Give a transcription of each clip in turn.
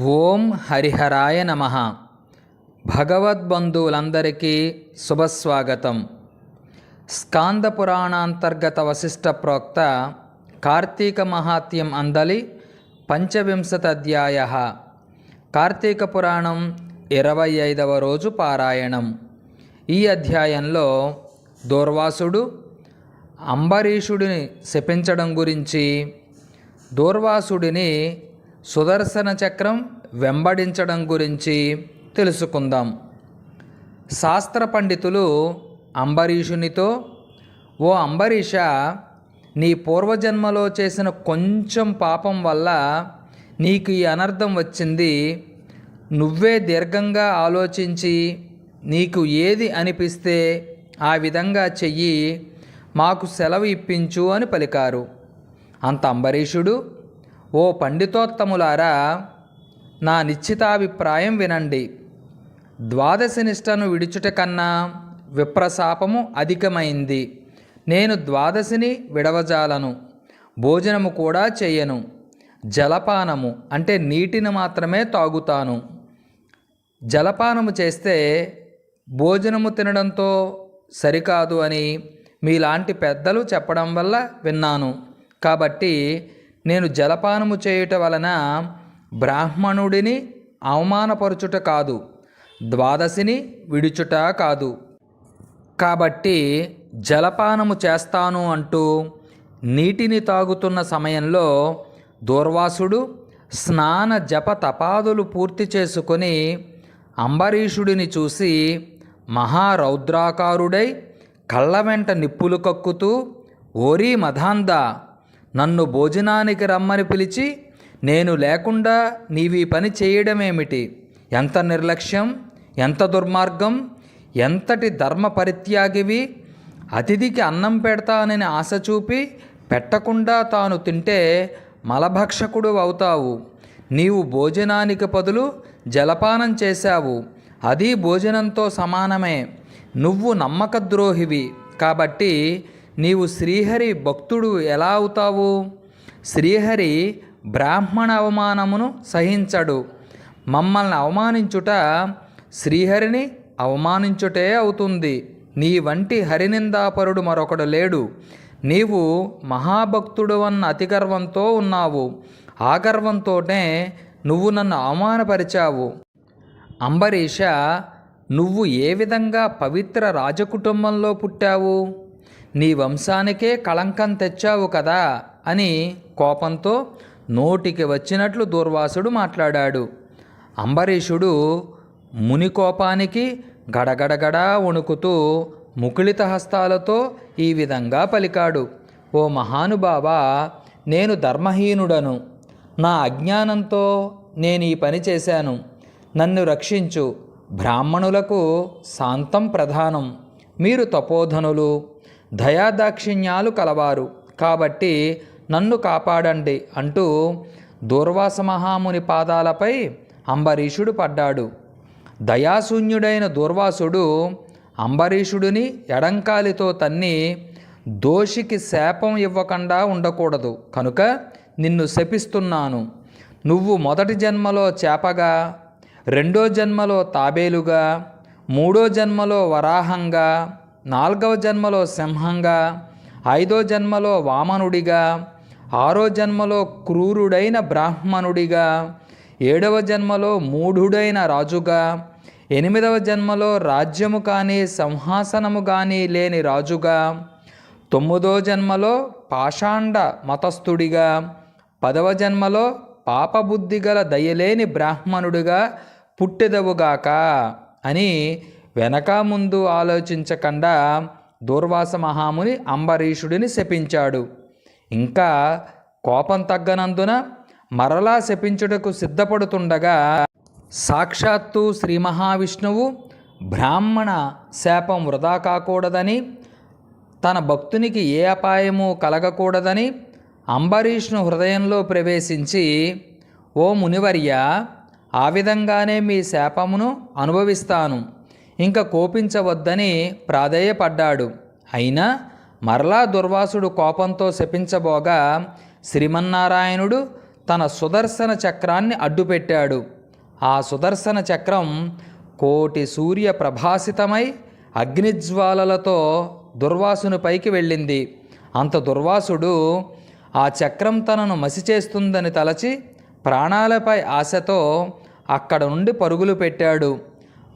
ఓం హరిహరాయ నమ. భగవద్బంధువులందరికీ శుభస్వాగతం. స్కాంద పురాణాంతర్గత వశిష్ట ప్రోక్త కార్తీక మహాత్యం అందలి పంచవింశతాధ్యాయ కార్తీక పురాణం ఇరవై ఐదవ రోజు పారాయణం. ఈ అధ్యాయంలో దూర్వాసుడు అంబరీషుడిని శపించడం గురించి దూర్వాసుడిని సుదర్శన చక్రం వెంబడించడం గురించి తెలుసుకుందాం. శాస్త్ర పండితులు అంబరీషునితో ఓ అంబరీష నీ పూర్వజన్మలో చేసిన కొంచెం పాపం వల్ల నీకు ఈ అనర్థం వచ్చింది. నువ్వే దీర్ఘంగా ఆలోచించి నీకు ఏది అనిపిస్తే ఆ విధంగా చెయ్యి మాకు సెలవు ఇప్పించు అని పలికారు. అంత అంబరీషుడు ఓ పండితోత్తములారా నా నిశ్చితాభిప్రాయం వినండి. ద్వాదశి నిష్టను విడుచుట కన్నా విప్రశాపము అధికమైంది. నేను ద్వాదశిని విడవజాలను భోజనము కూడా చేయను. జలపానము అంటే నీటిని మాత్రమే తాగుతాను. జలపానము చేస్తే భోజనము తినడంతో సరికాదు అని మీలాంటి పెద్దలు చెప్పడం వల్ల విన్నాను. కాబట్టి నేను జలపానము చేయుట వలన బ్రాహ్మణుడిని అవమానపరచుట కాదు ద్వాదశిని విడుచుట కాదు. కాబట్టి జలపానము చేస్తాను అంటూ నీటిని తాగుతున్న సమయంలో దూర్వాసుడు స్నాన జప తపాదులు పూర్తి చేసుకొని అంబరీషుడిని చూసి మహారౌద్రాకారుడై కళ్ళ వెంట నిప్పులు కక్కుతూ ఓరీ మధాందా నన్ను భోజనానికి రమ్మని పిలిచి నేను లేకుండా నీవి పని చేయడమేమిటి? ఎంత నిర్లక్ష్యం? ఎంత దుర్మార్గం? ఎంతటి ధర్మ పరిత్యాగివి? అతిథికి అన్నం పెడతానని ఆశ చూపి పెట్టకుండా తాను తింటే మలభక్షకుడు అవుతావు. నీవు భోజనానికి బదులు జలపానం చేశావు. అది భోజనంతో సమానమే. నువ్వు నమ్మకద్రోహివి. కాబట్టి నీవు శ్రీహరి భక్తుడు ఎలా అవుతావు? శ్రీహరి బ్రాహ్మణ అవమానమును సహించడు. మమ్మల్ని అవమానించుట శ్రీహరిని అవమానించుటే అవుతుంది. నీ వంటి హరినిందాపరుడు మరొకడు లేడు. నీవు మహాభక్తుడు అన్న అతిగర్వంతో ఉన్నావు. ఆ గర్వంతోనే నువ్వు నన్ను అవమానపరిచావు. అంబరీష నువ్వు ఏ విధంగా పవిత్ర రాజకుటుంబంలో పుట్టావు? నీ వంశానికే కళంకం తెచ్చావు కదా అని కోపంతో నోటికి వచ్చినట్లు దూర్వాసుడు మాట్లాడాడు. అంబరీషుడు ముని కోపానికి గడగడగడా వణుకుతూ ముకుళిత హస్తాలతో ఈ విధంగా పలికాడు. ఓ మహానుభావా నేను ధర్మహీనుడను. నా అజ్ఞానంతో నేను ఈ పని చేశాను. నన్ను రక్షించు. బ్రాహ్మణులకు శాంతం ప్రధానం. మీరు తపోధనులు దయాదాక్షిణ్యాలు కలవారు. కాబట్టి నన్ను కాపాడండి అంటూ దూర్వాస మహాముని పాదాలపై అంబరీషుడు పడ్డాడు. దయాశూన్యుడైన దూర్వాసుడు అంబరీషుడిని ఎడంకాలితో తన్ని దోషికి శాపం ఇవ్వకుండా ఉండకూడదు. కనుక నిన్ను శపిస్తున్నాను. నువ్వు మొదటి జన్మలో చేపగా రెండో జన్మలో తాబేలుగా మూడో జన్మలో వరాహంగా నాలుగవ జన్మలో సింహంగా ఐదో జన్మలో వామనుడిగా ఆరో జన్మలో క్రూరుడైన బ్రాహ్మణుడిగా ఏడవ జన్మలో మూఢుడైన రాజుగా ఎనిమిదవ జన్మలో రాజ్యము కానీ సింహాసనము కానీ లేని రాజుగా తొమ్మిదో జన్మలో పాషాండ మతస్థుడిగా పదవ జన్మలో పాపబుద్ధి గల దయలేని బ్రాహ్మణుడిగా పుట్టెదవుగాక అని వెనక ముందు ఆలోచించకుండా దూర్వాస మహాముని అంబరీషుడిని శపించాడు. ఇంకా కోపం తగ్గనందున మరలా శపించుటకు సిద్ధపడుతుండగా సాక్షాత్తు శ్రీ మహావిష్ణువు బ్రాహ్మణ శాపం వృధా కాకూడదని తన భక్తునికి ఏ అపాయము కలగకూడదని అంబరీష్ను హృదయంలో ప్రవేశించి ఓ మునివర్య ఆ విధంగానే మీ శాపమును అనుభవిస్తాను. ఇంకా కోపించవద్దని ప్రాధేయపడ్డాడు. అయినా మరలా దుర్వాసుడు కోపంతో శపించబోగా శ్రీమన్నారాయణుడు తన సుదర్శన చక్రాన్ని అడ్డుపెట్టాడు. ఆ సుదర్శన చక్రం కోటి సూర్య ప్రభాసితమై అగ్నిజ్వాలలతో దుర్వాసుని పైకి వెళ్ళింది. అంత దుర్వాసుడు ఆ చక్రం తనను మసి చేస్తుందని తలచి ప్రాణాలపై ఆశతో అక్కడ నుండి పరుగులు పెట్టాడు.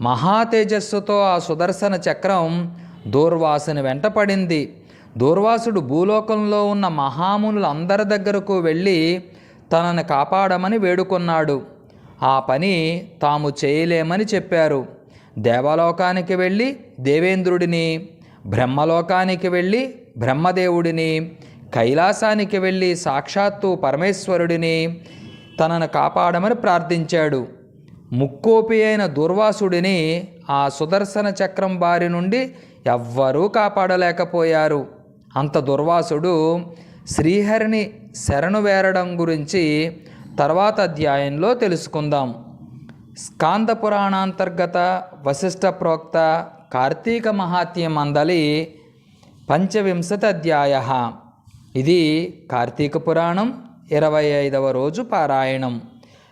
మహాతేజస్సుతో ఆ సుదర్శన చక్రం దూర్వాసుని వెంటపడింది దూర్వాసుడు భూలోకంలో ఉన్న మహామునులందరి దగ్గరకు వెళ్ళి తనను కాపాడమని వేడుకున్నాడు. ఆ పని తాము చేయలేమని చెప్పారు. దేవలోకానికి వెళ్ళి దేవేంద్రుడిని బ్రహ్మలోకానికి వెళ్ళి బ్రహ్మదేవుడిని కైలాసానికి వెళ్ళి సాక్షాత్తు పరమేశ్వరుడిని తనను కాపాడమని ప్రార్థించాడు. ముక్కోపి అయిన దుర్వాసుడిని ఆ సుదర్శన చక్రం బారి నుండి ఎవ్వరూ కాపాడలేకపోయారు. అంత దుర్వాసుడు శ్రీహరిని శరణు వేరడం గురించి తర్వాత అధ్యాయంలో తెలుసుకుందాం. స్కాంద పురాణాంతర్గత వశిష్ఠ ప్రోక్త కార్తీక మహాత్మ్యం అందలి పంచవింశతి అధ్యాయ. ఇది కార్తీక పురాణం ఇరవై ఐదవ రోజు పారాయణం.